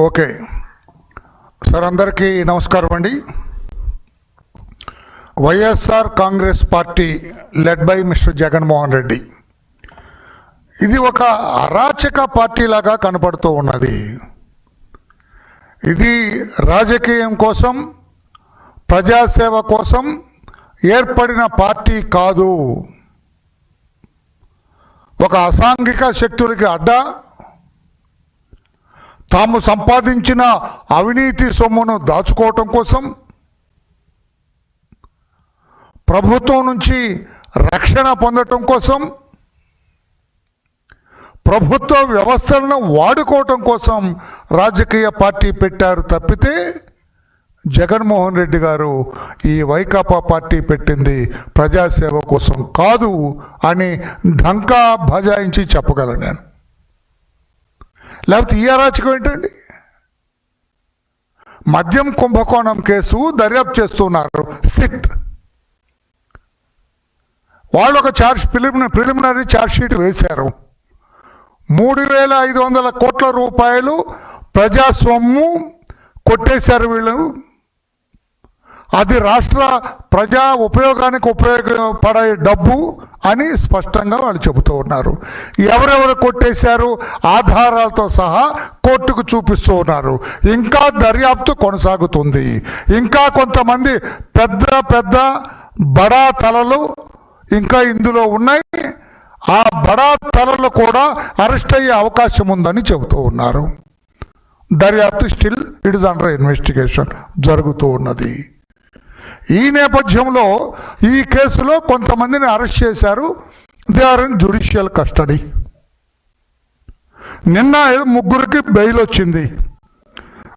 Okay. Sir అందరికీ నమస్కారం అండి. YSR Congress party led by mister Jaganmohan Reddy. ఇది ఒక అరాచక పార్టీ లాగా కనపడుతూ ఉన్నది. ఇది రాజకీయం కోసం ప్రజాసేవ కోసం ఏర్పడిన పార్టీ కాదు. ఒక అసాంఘిక శక్తులకి అడ్డా. తాము సంపాదించిన అవినీతి సొమ్మును దాచుకోవటం కోసం ప్రభుత్వం నుంచి రక్షణ పొందటం కోసం ప్రభుత్వ వ్యవస్థలను వాడుకోవటం కోసం రాజకీయ పార్టీ పెట్టారు తప్పితే జగన్మోహన్ రెడ్డి గారు ఈ వైకాపా పార్టీ పెట్టింది ప్రజాసేవ కోసం కాదు అని ఢంకా బజాయించి చెప్పగలను నేను. లేకపోతే ఈ అరాచకం ఏంటండి? మద్యం కుంభకోణం కేసు దర్యాప్తు చేస్తున్నారు. సిట్. వాళ్ళు ఒక చార్జ్ ప్రిలిమినరీ ప్రిలిమినరీ ఛార్జ్షీట్ వేశారు. మూడు వేల ఐదు వందల కోట్ల రూపాయలు ప్రజాస్వామ్యం కొట్టేశారు వీళ్ళు అది రాష్ట్ర ప్రజా ఉపయోగానికి ఉపయోగపడే డబ్బు అని స్పష్టంగా వాళ్ళు చెబుతూ ఉన్నారు. ఎవరెవరు కొట్టేశారు ఆధారాలతో సహా కోర్టుకు చూపిస్తూ ఉన్నారు. ఇంకా దర్యాప్తు కొనసాగుతుంది. ఇంకా కొంతమంది పెద్ద పెద్ద బడా తలలు ఇంకా ఇందులో ఉన్నాయి. ఆ బడా తలలు కూడా అరెస్ట్ అయ్యే అవకాశం ఉందని చెబుతూ ఉన్నారు. దర్యాప్తు still it is under investigation జరుగుతూ ఉన్నది. ఈ నేపథ్యంలో ఈ కేసులో కొంతమందిని అరెస్ట్ చేశారు. They are in judicial custody. నిన్న ముగ్గురికి బెయిల్ వచ్చింది.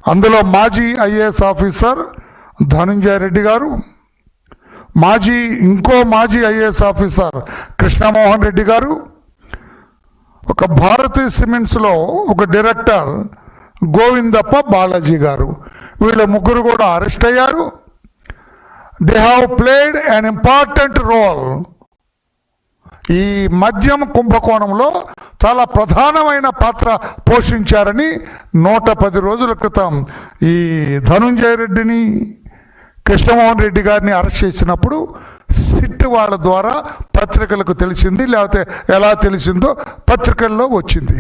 అందులో మాజీ ఐఏఎస్ ఆఫీసర్ ధనంజయ రెడ్డి గారు మాజీ ఇంకో మాజీ ఐఏఎస్ ఆఫీసర్ కృష్ణమోహన్ రెడ్డి గారు ఒక భారతీ సిమెంట్స్లో ఒక డైరెక్టర్ గోవిందప్ప బాలాజీ గారు. వీళ్ళ ముగ్గురు కూడా అరెస్ట్ అయ్యారు. They have played an important role ఈ మద్యం కుంభకోణంలో చాలా ప్రధానమైన పాత్ర పోషించారని నూట పది రోజుల క్రితం ఈ ధనుంజయ రెడ్డిని కృష్ణమోహన్ రెడ్డి గారిని అరెస్ట్ చేసినప్పుడు సిట్ వాళ్ళ ద్వారా పత్రికలకు తెలిసింది లేకపోతే ఎలా తెలిసిందో పత్రికల్లో వచ్చింది.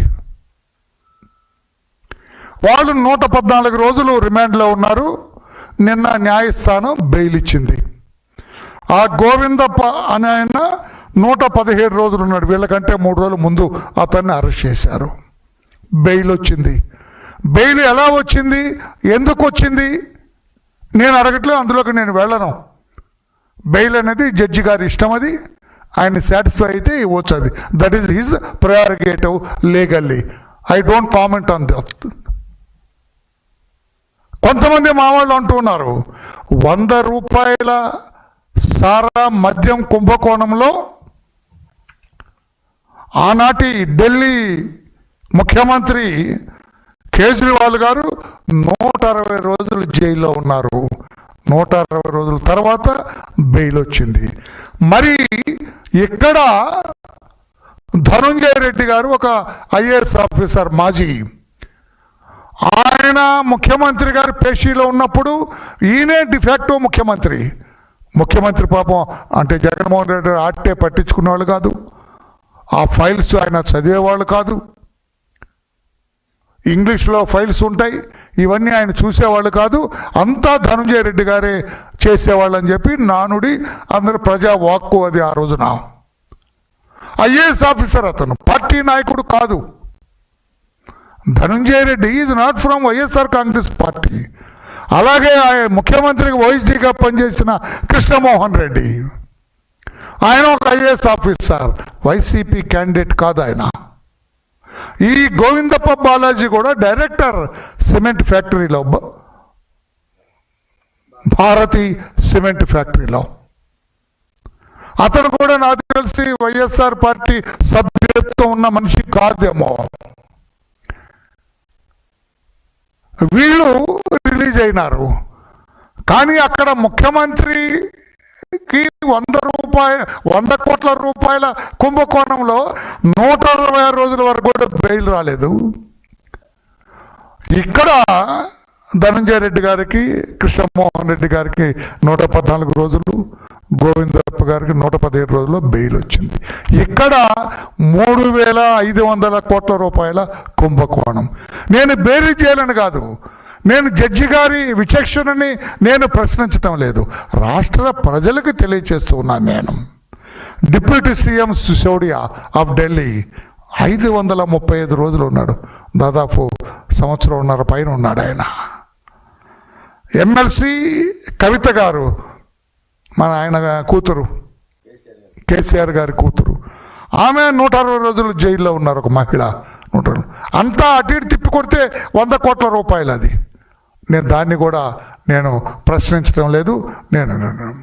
వాళ్ళు నూట పద్నాలుగు రోజులు రిమాండ్లో ఉన్నారు. నిన్న న్యాయస్థానం బెయిల్ ఇచ్చింది. ఆ గోవిందప్ప అనే ఆయన నూట పదిహేడు రోజులు ఉన్నాడు. వీళ్ళకంటే మూడు రోజుల ముందు అతన్ని అరెస్ట్ చేశారు. బెయిల్ వచ్చింది. బెయిల్ ఎలా వచ్చింది? ఎందుకు వచ్చింది? నేను అడగట్లేదు అందులోకి నేను వెళ్ళను. బెయిల్ అనేది జడ్జి గారి ఇష్టం అది. ఆయన సాటిస్ఫై అయితే ఇవ్వచ్చు అది. That is his prerogative legally. I don't comment on that. కొంతమంది మావాళ్ళు అంటూ అంటున్నారు వంద రూపాయల సారా మద్యం కుంభకోణంలో ఆనాటి ఢిల్లీ ముఖ్యమంత్రి కేజ్రీవాల్ గారు నూట అరవై రోజులు జైల్లో ఉన్నారు. నూట అరవై రోజుల తర్వాత బెయిల్ వచ్చింది. మరి ఇక్కడ ధనుంజయ రెడ్డి గారు ఒక ఐఏఎస్ ఆఫీసర్ మాజీ. ఆయన ముఖ్యమంత్రి గారు పేషీలో ఉన్నప్పుడు ఈయనే డిఫాక్టో ముఖ్యమంత్రి. ముఖ్యమంత్రి పాపం అంటే జగన్మోహన్ రెడ్డి ఆట్టే పట్టించుకునేవాళ్ళు కాదు. ఆ ఫైల్స్ ఆయన చదివేవాళ్ళు కాదు. ఇంగ్లీష్లో ఫైల్స్ ఉంటాయి. ఇవన్నీ ఆయన చూసేవాళ్ళు కాదు. అంతా ధనుంజయ రెడ్డి గారే చేసేవాళ్ళు అని చెప్పి నానుడి అందరు ప్రజా వాక్కు అది ఆ రోజున. ఐఏఎస్ ఆఫీసర్ అతను. పార్టీ నాయకుడు కాదు. Dhanunjaya Reddy is not from YSR Congress party. అలాగే ఆయన ముఖ్యమంత్రికి ఓఎస్డీగా పనిచేసిన కృష్ణమోహన్ రెడ్డి. ఆయన ఒక ఐఏఎస్ ఆఫీసర్ వైసీపీ క్యాండిడేట్ కాదు ఆయన. ఈ గోవిందప్ప బాలాజీ కూడా డైరెక్టర్ సిమెంట్ ఫ్యాక్టరీలో భారతి సిమెంట్ ఫ్యాక్టరీలో అతను కూడా నాకు తెలిసి వైఎస్ఆర్ పార్టీ సభ్యత్వం ఉన్న మనిషి కాదేమో. వీళ్ళు రిలీజ్ అయినారు. కానీ అక్కడ ముఖ్యమంత్రికి వంద రూపాయ వంద కోట్ల రూపాయల కుంభకోణంలో నూట అరవై ఆరు రోజుల వరకు కూడా బెయిల్ రాలేదు. ఇక్కడ ధనంజయ రెడ్డి గారికి కృష్ణమోహన్ రెడ్డి గారికి నూట పద్నాలుగు రోజులు గారికి నూట పదిహేడు రోజుల్లో బెయిల్ వచ్చింది. ఇక్కడ మూడు వేల ఐదు వందల కోట్ల రూపాయల కుంభకోణం. నేను బెయిల్ చేయాలని కాదు. నేను జడ్జి గారి విచక్షణని నేను ప్రశ్నించటం లేదు. రాష్ట్ర ప్రజలకు తెలియచేస్తూ ఉన్నాను నేను. Deputy CM Sisodia of Delhi ఐదు వందల ముప్పై ఐదు రోజులు ఉన్నాడు. దాదాపు సంవత్సరంన్నర పైన ఉన్నాడు ఆయన. ఎమ్మెల్సీ కవిత గారు మన ఆయన కూతురు. కేసీఆర్ గారి కూతురు. ఆమె నూట అరవై రోజులు జైల్లో ఉన్నారు ఒక మహిళ. నూట అంతా అటు ఇటు తిప్పి కొడితే వంద కోట్ల రూపాయలు అది. నేను దాన్ని కూడా నేను ప్రశ్నించడం లేదు. నేను.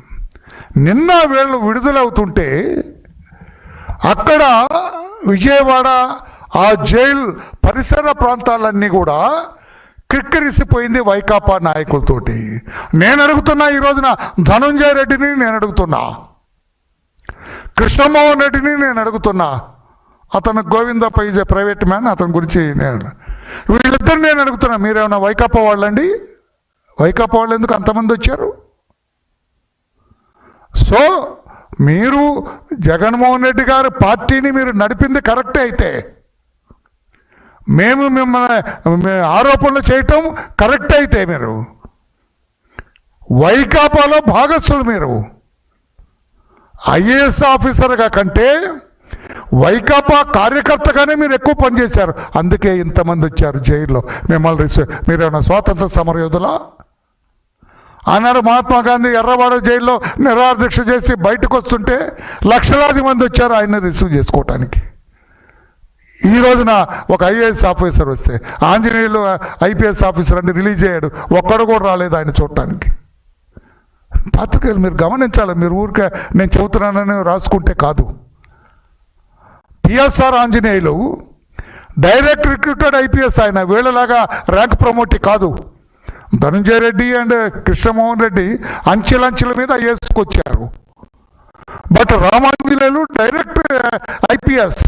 నిన్న వీళ్ళు విడుదలవుతుంటే అక్కడ విజయవాడ ఆ జైలు పరిసర ప్రాంతాలన్నీ కూడా కిక్కిరిసిపోయింది వైకాపా నాయకులతోటి. నేను అడుగుతున్నా ఈ రోజున ధనుంజయ రెడ్డిని నేను అడుగుతున్నా. కృష్ణమోహన్ రెడ్డిని నేను అడుగుతున్నా. అతను Govindappa is a private man అతని గురించి నేను వీళ్ళిద్దరు నేను అడుగుతున్నా. మీరేమన్నా వైకాపా వాళ్ళండి? వైకాపా వాళ్ళు ఎందుకు అంతమంది వచ్చారు? సో మీరు జగన్మోహన్ రెడ్డి గారి పార్టీని మీరు నడిపింది కరెక్టే అయితే. మేము మిమ్మల్ని ఆరోపణలు చేయటం కరెక్ట్ అయితే మీరు. వైకాపాలో భాగస్థులు మీరు. ఐఏఎస్ ఆఫీసర్గా కంటే వైకాపా కార్యకర్తగానే మీరు ఎక్కువ పనిచేశారు. అందుకే ఇంతమంది వచ్చారు జైల్లో. మిమ్మల్ని రిసీవ్ మీరేమన్నా స్వాతంత్ర సమరయోధులా ఆనాడు మహాత్మా గాంధీ ఎర్రవాడ జైల్లో నిరాదీక్ష చేసి బయటకు వస్తుంటే లక్షలాది మంది వచ్చారు ఆయన రిసీవ్ చేసుకోవటానికి. ఈ రోజున ఒక ఐఏఎస్ ఆఫీసర్ వస్తే ఆంజనేయులు ఐపీఎస్ ఆఫీసర్ అని రిలీజ్ అయ్యాడు ఒక్కడు కూడా రాలేదు ఆయన చూడటానికి. పత్రికలు మీరు గమనించాలి మీరు ఊరికే నేను చెబుతున్నానని రాసుకుంటే కాదు. PSR Anjaneyulu direct recruited IPS ఆయన వీళ్ళలాగా ర్యాంక్ ప్రమోట్ కాదు. ధనంజయ రెడ్డి అండ్ కృష్ణమోహన్ రెడ్డి అంచెలంచెల మీద ఐఏఎస్కి వచ్చారు. But Ramanjaneyulu direct IPS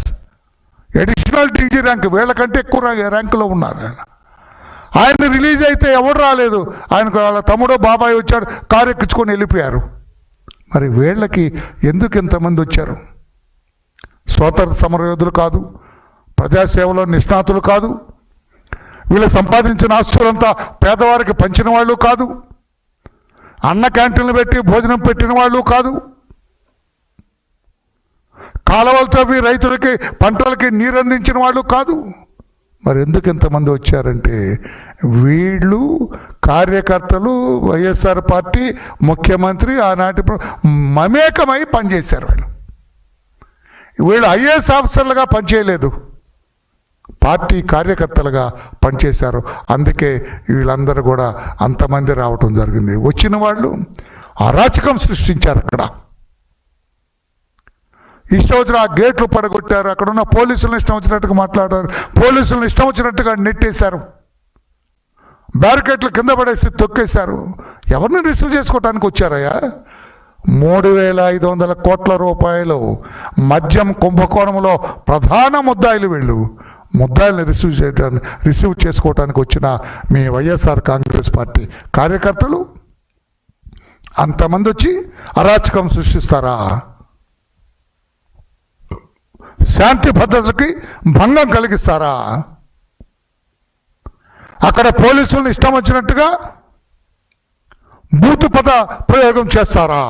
additional DG rank వీళ్ళకంటే ఎక్కువ రా- ర్యాంకులో ఉన్నారు ఆయన. ఆయన రిలీజ్ అయితే ఎవరు రాలేదు. ఆయనకు వాళ్ళ తమ్ముడో బాబాయ్ వచ్చాడు కారు ఎక్కించుకొని వెళ్ళిపోయారు. మరి వీళ్ళకి ఎందుకు ఇంతమంది వచ్చారు? స్వాతంత్ర సమరయోధులు కాదు ప్రజాసేవలో నిష్ణాతులు కాదు వీళ్ళు సంపాదించిన ఆస్తులంతా పేదవారికి పంచిన వాళ్ళు కాదు అన్న క్యాంటీన్లు పెట్టి భోజనం పెట్టిన వాళ్ళు కాదు కాలువలు రైతులకి పంటలకి నీరు అందించిన వాళ్ళు కాదు. మరి ఎందుకు ఇంతమంది వచ్చారంటే వీళ్ళు కార్యకర్తలు వైఎస్ఆర్ పార్టీ ముఖ్యమంత్రి ఆనాటి మమేకమై పనిచేశారు వాళ్ళు. వీళ్ళు ఐఏఎస్ ఆఫీసర్లుగా పనిచేయలేదు. పార్టీ కార్యకర్తలుగా పనిచేశారు. అందుకే వీళ్ళందరూ కూడా అంతమంది రావటం జరిగింది. వచ్చిన వాళ్ళు అరాచకం సృష్టించారు అక్కడ. ఇష్టం వచ్చిన ఆ గేట్లు పడగొట్టారు. అక్కడ ఉన్న పోలీసులను ఇష్టం వచ్చినట్టుగా మాట్లాడారు. పోలీసులను ఇష్టం వచ్చినట్టుగా నెట్టేశారు. బ్యారికేట్లు కింద పడేసి తొక్కేశారు. ఎవరిని రిసీవ్ చేసుకోవటానికి వచ్చారయ్యా? మూడు వేల ఐదు వందల కోట్ల రూపాయలు. మద్యం కుంభకోణంలో ప్రధాన ముద్దాయిలు వీళ్ళు. ముద్దాయిల్ని రిసీవ్ చేయడానికి రిసీవ్ చేసుకోవటానికి వచ్చిన మీ వైఎస్ఆర్ కాంగ్రెస్ పార్టీ కార్యకర్తలు అంతమంది వచ్చి అరాచకం సృష్టిస్తారా? శాంతి భద్రతకి భంగం కలిగిస్తారా? అక్కడ పోలీసులను ఇష్టం వచ్చినట్టుగా బూతు పద ప్రయోగం చేస్తారా?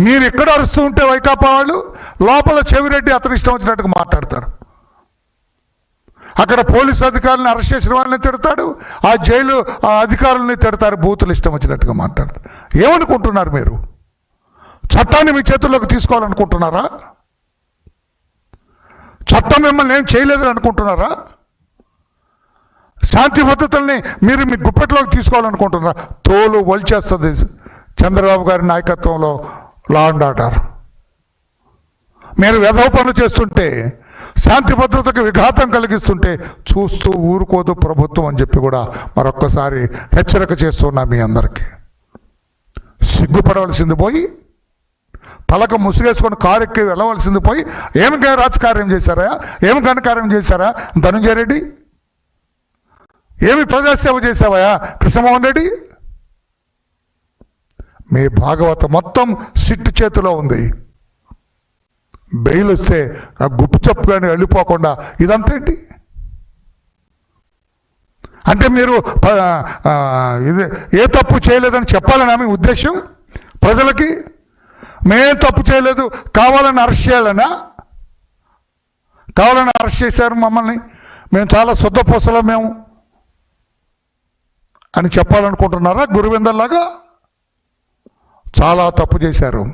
మీరు ఎక్కడ అరుస్తూ ఉంటే వైకాపా వాళ్ళు లోపల చెవిరెడ్డి అతను ఇష్టం వచ్చినట్టుగా మాట్లాడతారు. అక్కడ పోలీసు అధికారులను అరెస్ట్ చేసిన వాళ్ళని తిడతాడు ఆ జైలు ఆ అధికారులని తిడతారు బూతులు ఇష్టం వచ్చినట్టుగా మాట్లాడతారు. ఏమనుకుంటున్నారు మీరు? చట్టాన్ని మీ చేతుల్లోకి తీసుకోవాలనుకుంటున్నారా? చట్టం మిమ్మల్ని ఏం చేయలేదని అనుకుంటున్నారా? శాంతి భద్రతల్ని మీరు మీ గుప్పెట్లోకి తీసుకోవాలనుకుంటున్నారా? తోలు వలిచేస్తుంది చంద్రబాబు గారి నాయకత్వంలో లా అండ్ ఆర్డర్ మీరు వెధవ పనులు చేస్తుంటే శాంతి భద్రతకు విఘాతం కలిగిస్తుంటే చూస్తూ ఊరుకోదు ప్రభుత్వం అని చెప్పి కూడా మరొక్కసారి హెచ్చరిక చేస్తున్నా మీ అందరికీ. సిగ్గుపడవలసింది పోయి పలక ముసుగేసుకొని కారు ఎక్కి వెళ్ళవలసింది పోయి ఏమి రాజకార్యం చేశారా? ఏమి ఘనకార్యం చేశారా? ధనుంజయ రెడ్డి. ఏమి ప్రజాసేవ చేశావా కృష్ణమోహన్ రెడ్డి? మీ భాగవతం మొత్తం సిట్టు చేతిలో ఉంది. బెయిల్ వస్తే ఆ గుప్పు వెళ్ళిపోకుండా ఇదంతా ఏంటి? అంటే మీరు ఇది ఏ తప్పు చేయలేదని చెప్పాలని ఆమె ఉద్దేశం ప్రజలకి? మేం తప్పు చేయలేదు. కావాలని అరెస్ట్ చేయాలనా? కావాలని అరెస్ట్ చేశారు మమ్మల్ని. మేము చాలా శుద్ధపూసలం మేము. అని చెప్పాలనుకుంటున్నారా? గురువిందర్లాగా చాలా తప్పు చేశారు.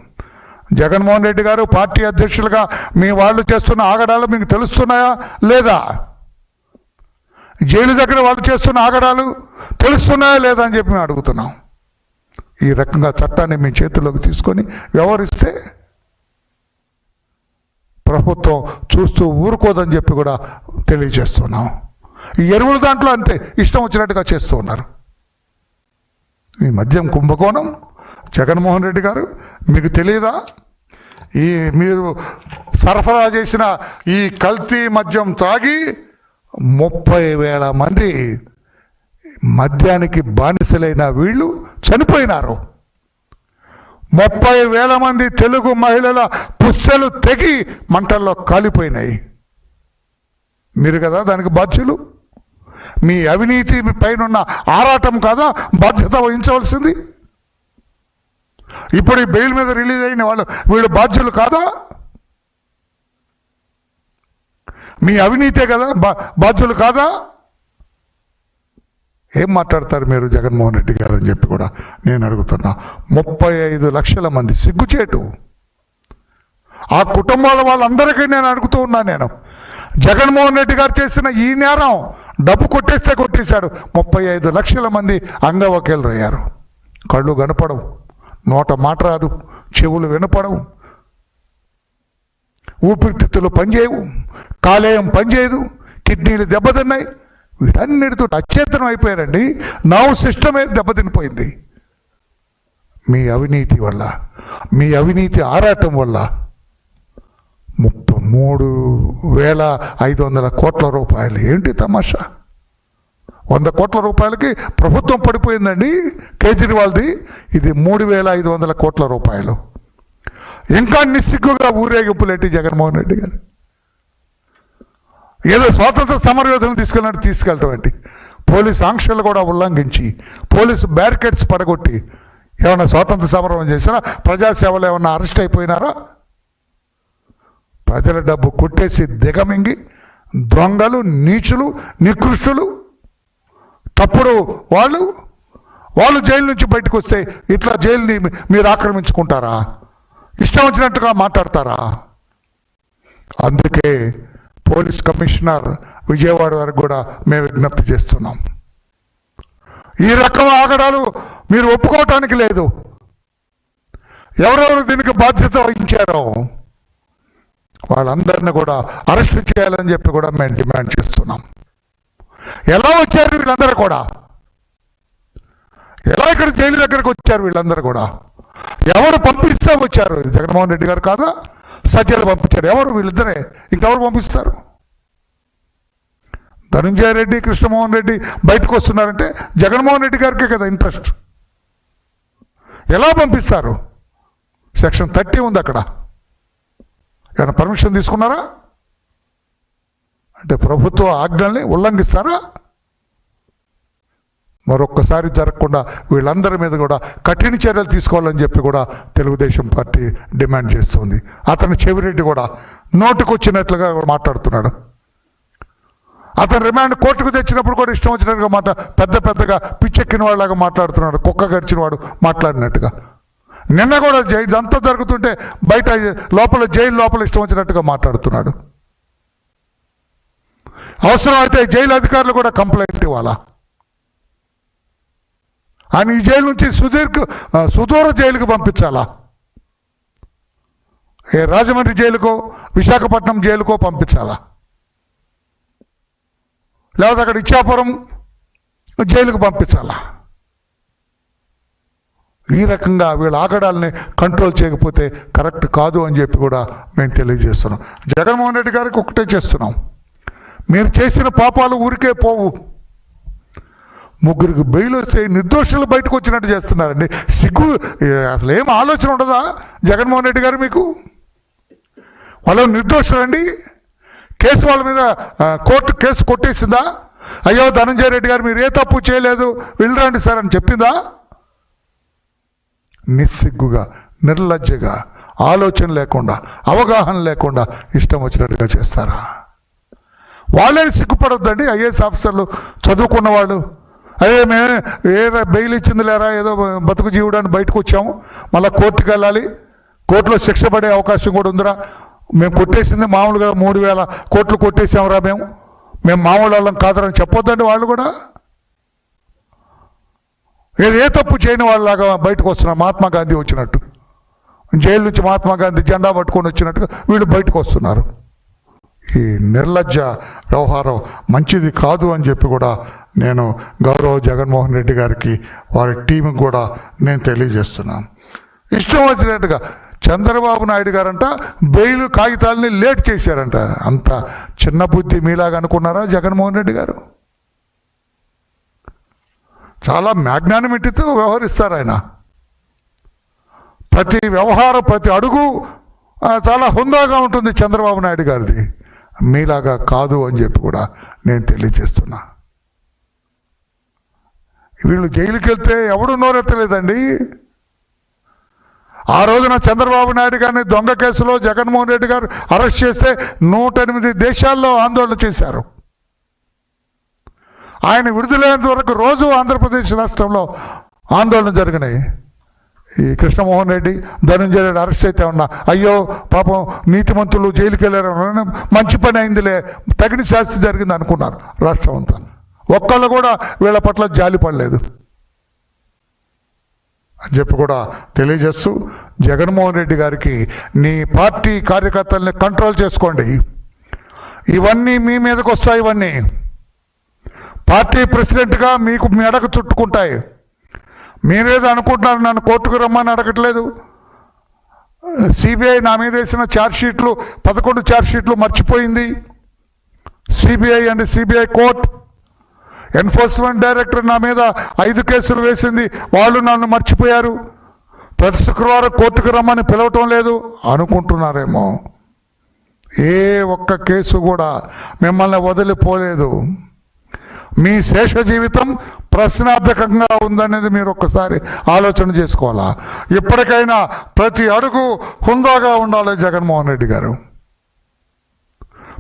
జగన్మోహన్ రెడ్డి గారు పార్టీ అధ్యక్షులుగా మీ వాళ్ళు చేస్తున్న ఆగడాలు మీకు తెలుస్తున్నాయా? లేదా? జైలు దగ్గర వాళ్ళు చేస్తున్న ఆగడాలు తెలుస్తున్నాయా లేదా అని చెప్పి మేము అడుగుతున్నాం. ఈ రకంగా చట్టాన్ని మీ చేతుల్లోకి తీసుకొని వ్యవహరిస్తే ప్రభుత్వం చూస్తూ ఊరుకోదని చెప్పి కూడా తెలియజేస్తున్నాం. ఈ ఎరువుల దాంట్లో అంతే ఇష్టం వచ్చినట్టుగా చేస్తూ ఉన్నారు. ఈ మద్యం కుంభకోణం జగన్మోహన్ రెడ్డి గారు మీకు తెలియదా ఈ మీరు సరఫరా చేసిన ఈ కల్తీ మద్యం త్రాగి ముప్పై వేల మంది మద్యానికి బానిసలైన వీళ్ళు చనిపోయినారు. ముప్పై వేల మంది తెలుగు మహిళల పుస్తలు తెగి మంటల్లో కాలిపోయినాయి. మీరు కదా దానికి బాధ్యులు? మీ అవినీతి మీ పైన ఆరాటం కాదా? బాధ్యత వహించవలసింది. ఇప్పుడు ఈ బెయిల్ మీద రిలీజ్ అయిన వాళ్ళు వీళ్ళు బాధ్యులు కాదా? మీ అవినీతే కదా బా బాధ్యులు కాదా? ఏం మాట్లాడతారు మీరు జగన్మోహన్ రెడ్డి గారు అని చెప్పి కూడా నేను అడుగుతున్నా. ముప్పై ఐదు లక్షల మంది సిగ్గుచేటు. ఆ కుటుంబాల వాళ్ళందరికీ నేను అడుగుతూ ఉన్నా నేను. జగన్మోహన్ రెడ్డి గారు చేసిన ఈ నేరం డబ్బు కొట్టేస్తే కొట్టేశాడు. ముప్పై ఐదు లక్షల మంది అంగవకేలు అయ్యారు. కళ్ళు కనపడవు. నోట మాట రాదు. చెవులు వినపడవు. ఊపిరితిత్తులు పనిచేయవు. కాలేయం పనిచేయదు. కిడ్నీలు దెబ్బతిన్నాయి. వీటన్నిటితో అచేతనం అయిపోయారండి. నవ్ సిస్టమే దెబ్బతినిపోయింది. మీ అవినీతి వల్ల మీ అవినీతి ఆరాటం వల్ల ముప్పై మూడు వేల ఐదు వందల కోట్ల రూపాయలు. ఏంటి తమాషా? వంద కోట్ల రూపాయలకి ప్రభుత్వం పడిపోయిందండి కేజ్రీవాల్ది. ఇది మూడు వేల ఐదు వందల కోట్ల రూపాయలు. ఇంకా నిస్సిగ్గుగా ఊరేగింపులేంటి జగన్మోహన్ రెడ్డి గారు? ఏదో స్వాతంత్ర సమరయోధులను తీసుకెళ్ళినట్టు తీసుకెళ్ళటం ఏంటి? పోలీస్ ఆంక్షలు కూడా ఉల్లంఘించి పోలీసు బ్యారికేడ్స్ పడగొట్టి ఏమైనా స్వాతంత్ర సమరం చేసినా ప్రజాసేవలు ఏమన్నా అరెస్ట్ అయిపోయినారా? ప్రజల డబ్బు కొట్టేసి దిగమింగి దొంగలు నీచులు నికృష్టులు తప్పుడు వాళ్ళు వాళ్ళు జైలు నుంచి బయటకు వస్తే ఇట్లా జైలుని మీరు ఆక్రమించుకుంటారా? ఇష్టం వచ్చినట్టుగా మాట్లాడతారా? అందుకే పోలీస్ కమిషనర్ విజయవాడ వరకు కూడా మేము విజ్ఞప్తి చేస్తున్నాం. ఈ రకం ఆగడాలు మీరు ఒప్పుకోవటానికి లేదు. ఎవరెవరు దీనికి బాధ్యత వహించారో వాళ్ళందరినీ కూడా అరెస్ట్ చేయాలని చెప్పి కూడా మేము డిమాండ్ చేస్తున్నాం. ఎలా వచ్చారు వీళ్ళందరూ కూడా? ఎలా ఇక్కడ జైలు దగ్గరకు వచ్చారు వీళ్ళందరూ కూడా? ఎవరు పంపిస్తే వచ్చారు? జగన్మోహన్ రెడ్డి గారు కాదా? సజ్జలు పంపించారు ఎవరు? వీళ్ళిద్దరే. ఇంకెవరు పంపిస్తారు? ధనుంజయ రెడ్డి కృష్ణమోహన్ రెడ్డి బయటకు వస్తున్నారంటే జగన్మోహన్ రెడ్డి గారికే కదా ఇంట్రెస్ట్. ఎలా పంపిస్తారు? సెక్షన్ థర్టీ ఉంది అక్కడ. ఏమైనా పర్మిషన్ తీసుకున్నారా? అంటే ప్రభుత్వ ఆజ్ఞల్ని ఉల్లంఘిస్తారా? మరొక్కసారి జరగకుండా వీళ్ళందరి మీద కూడా కఠిన చర్యలు తీసుకోవాలని చెప్పి కూడా తెలుగుదేశం పార్టీ డిమాండ్ చేస్తుంది. అతని చెవిరెడ్డి కూడా నోటుకొచ్చినట్లుగా కూడా మాట్లాడుతున్నాడు అతను రిమాండ్ కోర్టుకు తెచ్చినప్పుడు కూడా ఇష్టం వచ్చినట్టుగా మాట పెద్ద పెద్దగా పిచ్చెక్కిన వాళ్ళగా మాట్లాడుతున్నాడు. కుక్క గరిచిన వాడు మాట్లాడినట్టుగా. నిన్న కూడా జై ఇదంతా జరుగుతుంటే బయట లోపల జైలు లోపల ఇష్టం వచ్చినట్టుగా మాట్లాడుతున్నాడు. అవసరం అయితే జైలు అధికారులు కూడా కంప్లైంట్ ఇవ్వాలా? ఆయన ఈ జైలు నుంచి సుదీర్ఘ సుదూర జైలుకు పంపించాలా? ఏ రాజమండ్రి జైలుకో విశాఖపట్నం జైలుకో పంపించాలా? లేకపోతే అక్కడ ఇచ్చాపురం జైలుకు పంపించాలా? ఈ రకంగా వీళ్ళ ఆకడాలని కంట్రోల్ చేయకపోతే కరెక్ట్ కాదు అని చెప్పి కూడా మేము తెలియజేస్తున్నాం. జగన్మోహన్ రెడ్డి గారికి ఒకటే చేస్తున్నాం. మీరు చేసిన పాపాలు ఊరికే పోవు. ముగ్గురికి బెయిల్ వస్తే నిర్దోషులు బయటకు వచ్చినట్టు చేస్తున్నారండి. సిగ్గు అసలు ఏం ఆలోచన ఉండదా జగన్మోహన్ రెడ్డి గారు మీకు? వాళ్ళు నిర్దోషులండి కేసు వాళ్ళ మీద కోర్టు కేసు కొట్టేసిందా? అయ్యో ధనంజయ రెడ్డి గారు మీరు ఏ తప్పు చేయలేదు వెళ్ళరండి సార్ అని చెప్పిందా? నిస్సిగ్గుగా నిర్లజ్జగా ఆలోచన లేకుండా అవగాహన లేకుండా ఇష్టం వచ్చినట్టుగా చేస్తారా? వాళ్ళే సిగ్గుపడొద్దండి ఐఏఎస్ ఆఫీసర్లు చదువుకున్న వాళ్ళు. అదే మేము ఏ బెయిల్ ఇచ్చింది లేరా ఏదో బతుకు జీవుడాన్ని బయటకు వచ్చాము. మళ్ళీ కోర్టుకు వెళ్ళాలి. కోర్టులో శిక్ష పడే అవకాశం కూడా ఉందిరా. మేము కొట్టేసింది మామూలుగా మూడు వేల కోట్లు కొట్టేసాంరా మేము. మేము మామూలు వాళ్ళం కాదరని చెప్పొద్దండి వాళ్ళు కూడా. ఏది ఏ తప్పు చేయని వాళ్ళలాగా బయటకు వస్తున్నారు. మహాత్మా గాంధీ వచ్చినట్టు. జైలు నుంచి మహాత్మా గాంధీ జెండా పట్టుకొని వచ్చినట్టుగా వీళ్ళు బయటకు వస్తున్నారు. ఈ నిర్లజ్జ వ్యవహారం మంచిది కాదు అని చెప్పి కూడా నేను గౌరవ జగన్మోహన్ రెడ్డి గారికి వారి టీంకి కూడా నేను తెలియజేస్తున్నాను. ఇష్టం వచ్చినట్టుగా చంద్రబాబు నాయుడు గారంట బెయిల్ కాగితాలని లేట్ చేశారంట. అంత చిన్న బుద్ధి మీలాగా అనుకున్నారా జగన్మోహన్ రెడ్డి గారు? చాలా మ్యాగ్నానిమిటీతో వ్యవహరిస్తారు ఆయన. ప్రతి వ్యవహారం ప్రతి అడుగు చాలా హుందాగా ఉంటుంది చంద్రబాబు నాయుడు గారిది. మీలాగా కాదు అని చెప్పి కూడా నేను తెలియజేస్తున్నా. వీళ్ళు జైలుకి వెళ్తే ఎవడు నోరెత్తలేదండి? ఆ రోజున చంద్రబాబు నాయుడు గారిని దొంగ కేసులో జగన్మోహన్ రెడ్డి గారు అరెస్ట్ చేస్తే నూట ఎనిమిది దేశాల్లో ఆందోళన చేశారు. ఆయన విడుదలైనంత వరకు రోజు ఆంధ్రప్రదేశ్ రాష్ట్రంలో ఆందోళన జరిగినాయి. ఈ కృష్ణమోహన్ రెడ్డి ధనంజయ రెడ్డి అరెస్ట్ అయితే ఉన్నా. అయ్యో పాపం నీతిమంతులు జైలుకి వెళ్ళారు మంచి పని అయిందిలే. తగిన శాస్తి జరిగింది అనుకున్నారు రాష్ట్రం అంతా. ఒక్కళ్ళు కూడా వీళ్ళ పట్ల జాలి పడలేదు. అని చెప్పి కూడా తెలియజేస్తూ జగన్మోహన్ రెడ్డి గారికి నీ పార్టీ కార్యకర్తల్ని కంట్రోల్ చేసుకోండి. ఇవన్నీ మీ మీదకి వస్తాయి ఇవన్నీ. పార్టీ ప్రెసిడెంట్గా మీకు మెడకు చుట్టుకుంటాయి. మీరేదో అనుకుంటున్నారు నన్ను కోర్టుకు రమ్మని అడగట్లేదు. సిబిఐ నా మీద వేసిన ఛార్జ్షీట్లు పదకొండు ఛార్జ్షీట్లు మర్చిపోయింది. CBI and CBI court enforcement director నా మీద ఐదు కేసులు వేసింది. వాళ్ళు నన్ను మర్చిపోయారు. ప్రతి శుక్రవారం కోర్టుకు రమ్మని పిలవటం లేదు. అనుకుంటున్నారేమో. ఏ ఒక్క కేసు కూడా మిమ్మల్ని వదిలిపోలేదు. మీ శేష జీవితం ప్రశ్నార్థకంగా ఉందనేది మీరు ఒక్కసారి ఆలోచన చేసుకోవాలా? ఇప్పటికైనా ప్రతి అడుగు హుందాగా ఉండాలి జగన్మోహన్ రెడ్డి గారు.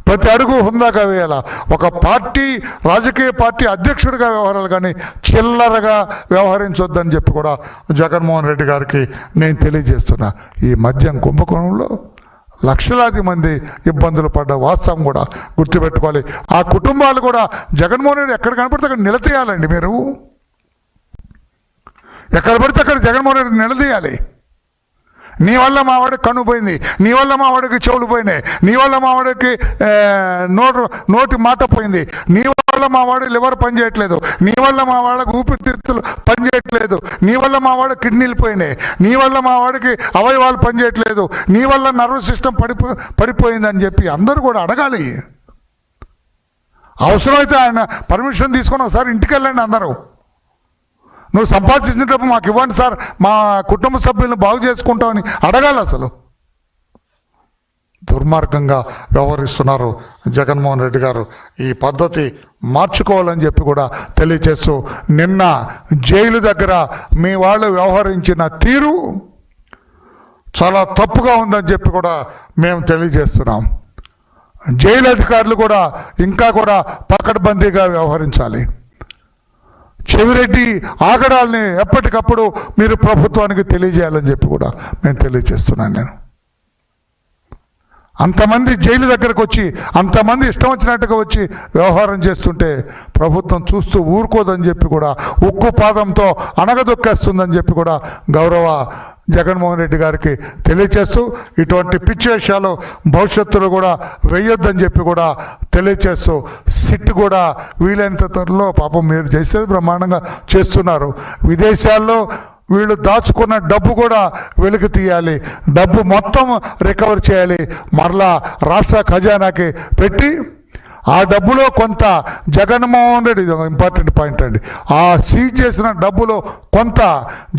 ప్రతి అడుగు హుందాగా వేయాల? ఒక పార్టీ రాజకీయ పార్టీ అధ్యక్షుడిగా వ్యవహారాలు కానీ చిల్లరగా వ్యవహరించొద్దని చెప్పి కూడా జగన్మోహన్ రెడ్డి గారికి నేను తెలియజేస్తున్నా. ఈ మద్యం కుంభకోణంలో లక్షలాది మంది ఇబ్బందులు పడ్డ వాస్తవం కూడా గుర్తుపెట్టుకోవాలి. ఆ కుటుంబాలు కూడా జగన్మోహన్ రెడ్డి ఎక్కడ కనపడితే అక్కడ నిలదీయాలండి మీరు. ఎక్కడ పడితే అక్కడ జగన్మోహన్ రెడ్డి నిలదీయాలి. నీ వల్ల మావాడికి కన్ను పోయింది నీ వల్ల మా వాడికి చెవులు పోయినాయి నీ వల్ల మా వాడికి నోటు నోటి మాట పోయింది నీ వల్ల మా వాడి లివర్ పనిచేయట్లేదు నీ వల్ల మా వాళ్ళకి ఊపిరితిత్తులు పనిచేయట్లేదు. నీ వల్ల మా వాడి కిడ్నీలు పోయినాయి. నీ వల్ల మా వాడికి అవయవాలు పనిచేయట్లేదు. నీ వల్ల నర్వస్ సిస్టమ్ పడిపో పడిపోయిందని చెప్పి అందరూ కూడా అడగాలి. అవసరమైతే ఆయన పర్మిషన్ తీసుకొని ఒకసారి ఇంటికి వెళ్ళండి అందరూ. నువ్వు సంపాదించినప్పుడు మాకు ఇవ్వండి సార్. మా కుటుంబ సభ్యులను బాగు చేసుకుంటామని అడగాలి అసలు. దుర్మార్గంగా వ్యవహరిస్తున్నారు జగన్మోహన్ రెడ్డి గారు. ఈ పద్ధతి మార్చుకోవాలని చెప్పి కూడా తెలియజేస్తూ నిన్న జైలు దగ్గర మీ వాళ్ళు వ్యవహరించిన తీరు చాలా తప్పుగా ఉందని చెప్పి కూడా మేము తెలియజేస్తున్నాం. జైలు అధికారులు కూడా ఇంకా కూడా పకడ్బందీగా వ్యవహరించాలి. చెవిరెడ్డి ఆగడాల్ని ఎప్పటికప్పుడు మీరు ప్రభుత్వానికి తెలియజేయాలని చెప్పి కూడా నేను తెలియజేస్తున్నాను నేను. అంతమంది జైలు దగ్గరకు వచ్చి అంతమంది ఇష్టం వచ్చినట్టుగా వచ్చి వ్యవహారం చేస్తుంటే ప్రభుత్వం చూస్తూ ఊరుకోదని చెప్పి కూడా ఉక్కు పాదంతో అణగదొక్కేస్తుందని చెప్పి కూడా గౌరవ జగన్మోహన్ రెడ్డి గారికి తెలియచేస్తూ ఇటువంటి పిచ్చి వేషాలు భవిష్యత్తులో కూడా వేయొద్దని చెప్పి కూడా తెలియచేస్తూ సిట్ కూడా వీలైనంత త్వరలో పాపం మీరు చేసేది బ్రహ్మాండంగా చేస్తున్నారు. విదేశాల్లో వీళ్ళు దాచుకున్న డబ్బు కూడా వెలికి తీయాలి. డబ్బు మొత్తం రికవర్ చేయాలి. మరలా రాష్ట్ర ఖజానాకి పెట్టి ఆ డబ్బులో కొంత జగన్మోహన్ రెడ్డి ఇది ఒక ఇంపార్టెంట్ పాయింట్ అండి. ఆ సీజ్ చేసిన డబ్బులో కొంత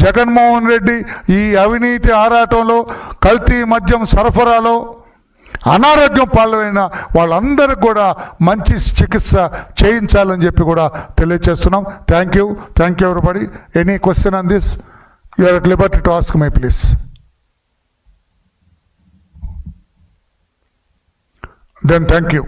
జగన్మోహన్ రెడ్డి ఈ అవినీతి ఆరాటంలో కల్తీ మద్యం సరఫరాలో అనారోగ్యం పాలైన వాళ్ళందరికీ కూడా మంచి చికిత్స చేయించాలని చెప్పి కూడా తెలియజేస్తున్నాం. Thank you thank you everybody any question on this You are at liberty to ask me, please. Then thank you.